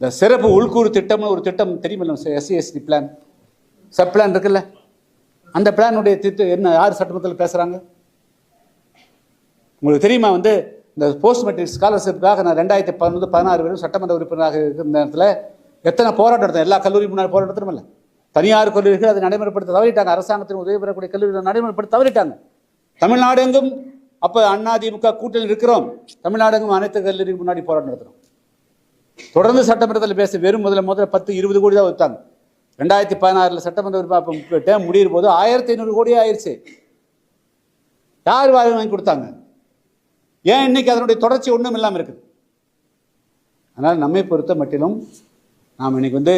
இந்த சிறப்பு உள்கூறு திட்டம்னு ஒரு திட்டம் தெரியுமில்ல SC ST plan sub plan இருக்குல்ல. அந்த பிளானுடைய திட்டம் என்ன யார் சட்டமன்றத்தில் பேசுகிறாங்க உங்களுக்கு தெரியுமா வந்து இந்த போஸ்ட் மெட்ரிக் ஸ்காலர்ஷிப்புக்காக நான் ரெண்டாயிரத்தி பதினொன்று பதினாறு வரையும் சட்டமன்ற உறுப்பினராக இருக்கிற நேரத்தில் எத்தனை போராட்டம் நடத்தேன் எல்லா கல்லூரி முன்னாடி போராட்டத்திலும் இல்லை. தனியார் கல்லூரிகள் அதை நடைமுறைப்படுத்த தவறிட்டாங்க. அரசாங்கத்தின் உதவி பெறக்கூடிய கல்லூரிகளை நடைமுறைப்படுத்த தவறிட்டாங்க. தமிழ்நாடு எங்கும் அப்போ அதிமுக கூட்டணி இருக்கிறோம். தமிழ்நாடு எங்கும் அனைத்து கல்லூரிக்கு முன்னாடி போராட்டம் நடத்துகிறோம் தொடர்ந்து சட்டமன்றத்தில் பேச வெறும் முதல்ல முதல்ல பத்து இருபது கோடி தான் வைத்தாங்க. ரெண்டாயிரத்தி பதினாறில் சட்டமன்ற உறுப்பினர் டேம் முடியும் போது ஆயிரத்தி ஐநூறு கோடி ஆயிடுச்சு யார் வாங்கி வாங்கி கொடுத்தாங்க? ஏன் இன்னைக்கு அதனுடைய தொடர்ச்சி ஒன்றும் இல்லாமல் இருக்குது? அதனால் நம்மை பொறுத்த மட்டிலும் நாம் இன்னைக்கு வந்து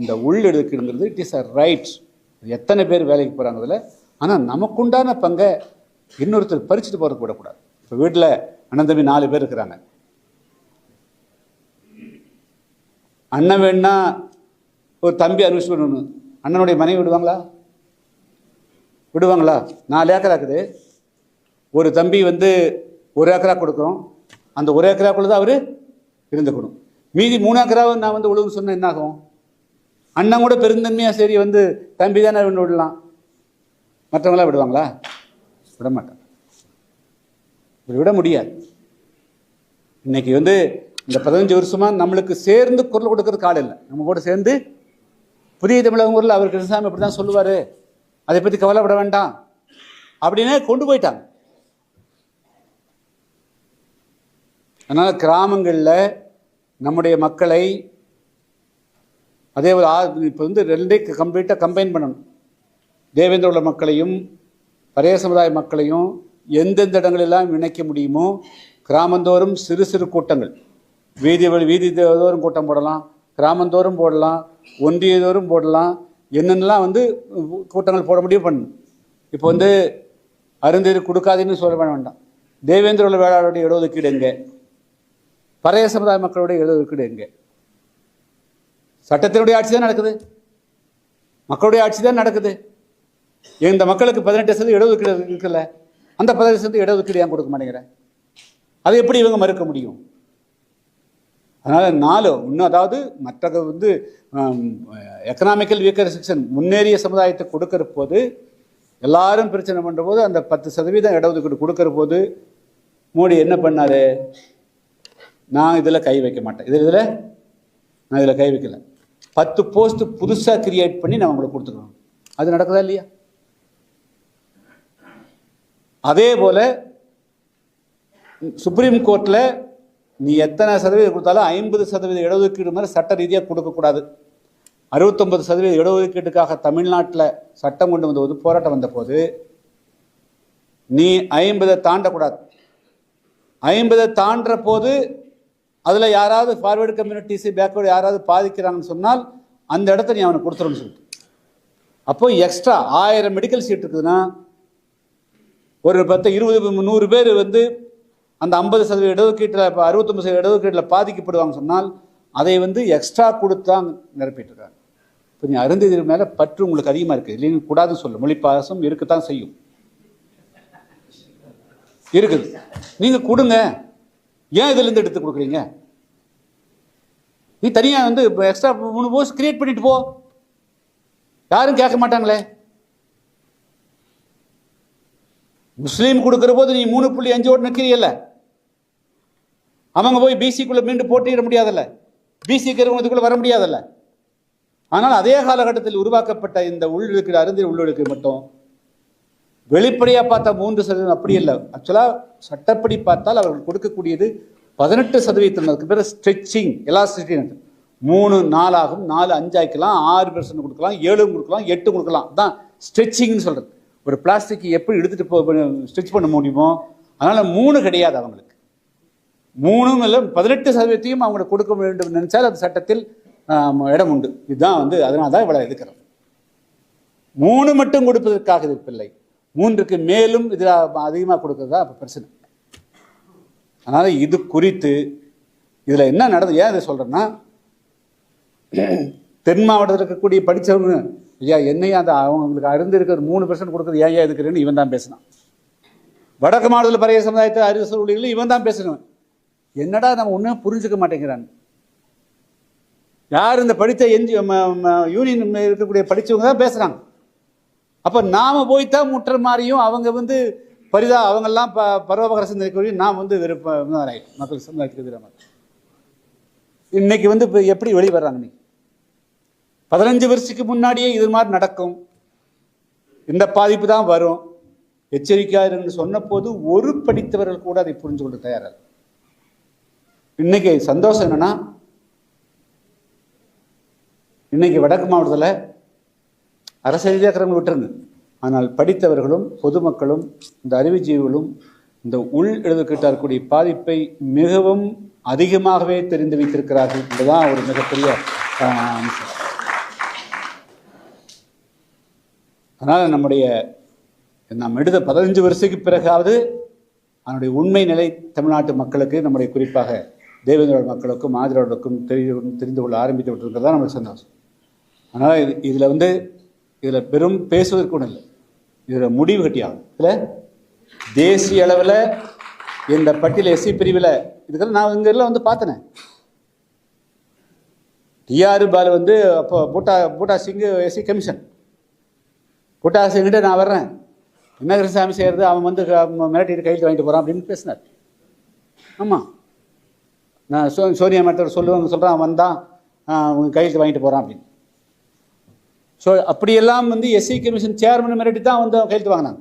இந்த உள்ளெடுக்குங்கிறது இட் இஸ் அ ரைட் எத்தனை பேர் வேலைக்கு போகிறாங்க அதில்? ஆனால் நமக்குண்டான பங்கை இன்னொருத்தர் பறிச்சுட்டு போகிறதுக்கு விடக்கூடாது. இப்போ வீட்டில் அண்ணன் தம்பி நாலு பேர் இருக்கிறாங்க. அண்ணன் வேணா ஒரு தம்பி அனுப்பிச்சு ஒன்று அண்ணனுடைய மனைவி விடுவாங்களா? விடுவாங்களா? நாலு ஏக்கரா இருக்குது. ஒரு தம்பி வந்து ஒரு ஏக்கரா கொடுக்குறோம். அந்த ஒரு ஏக்கராக்குள்ள தான் அவர் இருந்துக்கணும். மீதி மூணு ஏக்கராவை நான் வந்து உழவு சொன்னால் என்ன ஆகும்? அண்ணன் கூட பெருந்தன்மையாக சரி வந்து தம்பி தானே ஒன்று விடலாம். மற்றவங்களாம் விடுவாங்களா? விட மாட்டாங்க. இப்படி விட முடியாது. இன்னைக்கு வந்து இந்த பதினஞ்சு வருஷமா நம்மளுக்கு சேர்ந்து குரல் கொடுக்கறதுக்கு ஆள் இல்லை. நம்ம கூட சேர்ந்து புதிய தமிழகம் ஊரில் அவர் கிருஷ்ணசாமி இப்படி தான் சொல்லுவார். அதை பற்றி கவலைப்பட வேண்டாம். அப்படின்னே கொண்டு போயிட்டாங்க. அதனால் கிராமங்களில் நம்முடைய மக்களை அதே போல் இப்போ வந்து ரெண்டே கம்ப்ளீட்டாக கம்பைன் பண்ணணும். தேவேந்திர உள்ள மக்களையும் பழைய சமுதாய மக்களையும் எந்தெந்த இடங்களெல்லாம் இணைக்க முடியுமோ கிராமந்தோறும் சிறு சிறு கூட்டங்கள். வீதி வழி வீதி தோறும் கூட்டம் போடலாம் கிராமந்தோறும் போடலாம் ஒன்றியதோறும் போடலாம். என்னென்னலாம் வந்து கூட்டங்கள் போட முடியும் பண்ணும் இப்போ வந்து அருந்தீர் கொடுக்காதுன்னு சொல்ல வேண வேண்டாம். தேவேந்திர உள்ள வேளாளுடைய இடஒதுக்கீடு எங்கே? பழைய சமுதாய மக்களுடைய இடஒதுக்கீடு எங்கே? சட்டத்தினுடைய ஆட்சி தான் நடக்குது. மக்களுடைய ஆட்சி தான் நடக்குது. இந்த மக்களுக்கு பதினெட்டு சதவீதம் இடஒதுக்கீடு இருக்குல்ல அந்த பதினெட்டு சதவீதம் இடஒதுக்கீடு ஏன் கொடுக்க மாட்டேங்கிறேன்? அதை எப்படி இவங்க மறுக்க முடியும்? அதனால் நாலு இன்னும் அதாவது மற்ற வந்து எக்கனாமிக்கல் வீக்கர் செக்ஷன் முன்னேறிய சமுதாயத்தை கொடுக்கற போது எல்லாரும் பிரச்சனை பண்ணுற போது அந்த பத்து சதவீதம் இடஒதுக்கீடு கொடுக்குற போது மோடி என்ன பண்ணாரு? நான் இதில் கை வைக்க மாட்டேன். இதில் இதில்? நான் இதில் கை வைக்கல. பத்து போஸ்ட் புதுசாக கிரியேட் பண்ணி நான் உங்களுக்கு கொடுத்துக்கணும் அது நடக்குதா இல்லையா? அதே போல் சுப்ரீம் கோர்ட்டில் நீ எத்தனை சதவீதம் கொடுத்தாலும் ஐம்பது சதவீத இடஒதுக்கீடு மாதிரி சட்ட ரீதியாக கொடுக்கக்கூடாது அறுபத்தொம்பது சதவீத இடஒதுக்கீட்டுக்காக தமிழ்நாட்டில் சட்டம் கொண்டு வந்தபோது போராட்டம் வந்தபோது நீ ஐம்பதை தாண்டக்கூடாது. ஐம்பதை தாண்டுற போது அதில் யாராவது ஃபார்வேர்டு கம்யூனிட்டிஸு பேக்வேர்டு யாராவது பாதிக்கிறாங்கன்னு சொன்னால் அந்த இடத்த நீ அவனுக்கு கொடுத்துருன்னு சொல்லிட்டு. அப்போ எக்ஸ்ட்ரா ஆயிரம் மெடிக்கல் சீட் இருக்குதுன்னா ஒரு பத்து இருபது நூறு பேர் வந்து அந்த ஐம்பது சதவீத இடஒதுக்கீட்டில் இப்போ அறுபத்தொம்பது சதவீத இடஒதுக்கீட்டில் பாதிக்கப்படுவாங்க சொன்னால் அதை வந்து எக்ஸ்ட்ரா கொடுத்தா நிரப்பிட்டுருக்காங்க. இப்போ நீ அருந்ததி மேலே பற்று உங்களுக்கு அதிகமாக இருக்குது இல்லைன்னு கூடாதுன்னு சொல்ல. மொழிப்பாசம் இருக்கத்தான் செய்யும். இருக்குது. நீங்கள் கொடுங்க. ஏன் இதுலேருந்து எடுத்து கொடுக்குறீங்க? நீ தனியாக வந்து எக்ஸ்ட்ரா மூணு போஸ்ட் கிரியேட் பண்ணிட்டு போ. யாரும் கேட்க மாட்டாங்களே. முஸ்லீம் கொடுக்குற போது நீ மூணு புள்ளி அஞ்சோடு நிற்கிறீல்ல அவங்க போய் பிசிக்குள்ளே மீண்டும் போட்டியிட முடியாதல்ல? பிசிக்கு இருக்கிறவங்களுக்குள்ளே வர முடியாதல்ல? ஆனால் அதே காலகட்டத்தில் உருவாக்கப்பட்ட இந்த உள்ளிருக்கிற அருந்தில் உள்ளிருக்கு மட்டும் வெளிப்படையாக பார்த்தா மூன்று சதவீதம் அப்படி இல்லை. ஆக்சுவலாக சட்டப்படி பார்த்தால் அவர்கள் கொடுக்கக்கூடியது பதினெட்டு சதவீதம் அதுக்கு பேர் ஸ்ட்ரெச்சிங் எலாஸ்டிசிட்டி மூணு நாலாகும் நாலு அஞ்சாய்க்கலாம் ஆறு பெர்சன்ட் கொடுக்கலாம் ஏழும் கொடுக்கலாம் எட்டு கொடுக்கலாம். தான் ஸ்ட்ரெச்சிங்னு சொல்கிறது ஒரு பிளாஸ்டிக் எப்படி எடுத்துகிட்டு போ ஸ்டிச் பண்ண முடியுமோ அதனால் மூணு கிடையாது அவங்களுக்கு. மூணும் இல்லை பதினெட்டு சதவீதத்தையும் அவங்களுக்கு கொடுக்க வேண்டும் நினைச்சால் அது சட்டத்தில் இடம் உண்டு. இதுதான் வந்து அதனால தான் இவ்வளோ எதுக்கிறோம் மூணு மட்டும் கொடுப்பதற்காக இது பிள்ளை மூன்றுக்கு மேலும் இதில் அதிகமாக கொடுக்கறதா அப்போ பிரச்சனை. அதனால் இது குறித்து இதில் என்ன நடந்தது ஏன் இதை சொல்கிறேன்னா தென் மாவட்டத்தில் இருக்கக்கூடிய படித்தவங்க ஐயா என்னையா அந்த அவங்களுக்கு அருந்து மூணு பெர்சன்ட் கொடுக்குறது ஏன் ஏன் இருக்கிறேன்னு இவன் தான் பேசினான். வடக்கு மாநில பழைய சமுதாயத்தை அறிவு ஊழியர்கள் இவன் தான் பேசணும் என்னடா நம்ம ஒன்றும் புரிஞ்சுக்க மாட்டேங்கிறான். யார் இந்த படித்த என்ஜி யூனியன் இருக்கக்கூடிய படித்தவங்க தான் பேசுகிறாங்க அப்போ நாம் போய் தான் முட்டுற மாதிரியும் அவங்க வந்து பரிதா அவங்கெல்லாம் ப பரவபகர சிந்தனைக்குரிய நாம் வந்து விருப்ப மக்கள் சமுதாயத்துக்கு எதிராக இன்னைக்கு வந்து இப்போ எப்படி வெளியே வர்றாங்க இன்னைக்கு? பதினஞ்சு வருஷத்துக்கு முன்னாடியே இது மாதிரி நடக்கும். இந்த பாதிப்பு தான் வரும். எச்சரிக்கையாருன்னு சொன்ன போது ஒரு படித்தவர்கள் கூட அதை புரிஞ்சு கொண்டு தயாராக இன்னைக்கு சந்தோஷம் என்னன்னா இன்னைக்கு வடக்கு மாவட்டத்தில் அரசியல் இருக்கிறவங்க விட்டுருங்க. ஆனால் படித்தவர்களும் பொதுமக்களும் இந்த அறிவுஜீவிகளும் இந்த உள் எழுதுக்கிட்ட இருக்கக்கூடிய பாதிப்பை மிகவும் அதிகமாகவே தெரிந்து வைத்திருக்கிறார்கள் என்பதுதான் ஒரு மிகப்பெரிய அம்சம். அதனால் நம்முடைய நாம் எடுத்த பதினஞ்சு வருஷத்துக்கு பிறகாவது அதனுடைய உண்மை நிலை தமிழ்நாட்டு மக்களுக்கு நம்முடைய குறிப்பாக தேவேந்திரோட மக்களுக்கும் மாதிரோடக்கும் தெரிந்து தெரிந்து கொள்ள ஆரம்பித்து விட்டுருக்கிறது தான் நமக்கு சந்தோஷம். அதனால் இது இதில் வந்து இதில் பெரும் பேசுவதற்கு ஒன்றும் இல்லை. இதில் முடிவு கட்டியாகும் இதில் தேசிய அளவில் இந்த பட்டியல் எஸ்சி பிரிவில் இதுக்கெல்லாம் நான் இங்கே எல்லாம் வந்து பார்த்தனேன் டிஆர் பாலு வந்து அப்போ பூட்டா பூட்டா சிங்கு எஸ்சி கமிஷன். பூட்டா நான் வர்றேன். என்ன கிருஷ்ணசாமி செய்கிறது அவன் வந்து மிரட்டிட்டு கையெழுத்து வாங்கிட்டு போகிறான் அப்படின்னு பேசினார். ஆமாம் நான் சோ சோனியா மேட்டர் சொல்லுவாங்க சொல்கிறான் அவன் தான் அவங்க கையெழுத்து வாங்கிட்டு போகிறான் அப்படின்னு. ஸோ அப்படியெல்லாம் வந்து எஸ்சி கமிஷன் சேர்மன் மிரட்டி தான் வந்து அவன் கையெழுத்து வாங்கினாங்க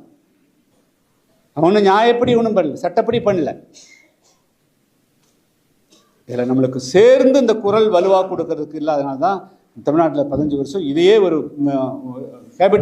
அவன் ஒன்றும் நியாயப்படி ஒன்றும் பண்ணல சட்டப்படி பண்ணல. இதில் நம்மளுக்கு சேர்ந்து இந்த குரல் வலுவாக கொடுக்கறதுக்கு இல்லாதனால தான் தமிழ்நாட்டில் பதினஞ்சு வருஷம் இதையே ஒரு ஹேபிட்டாக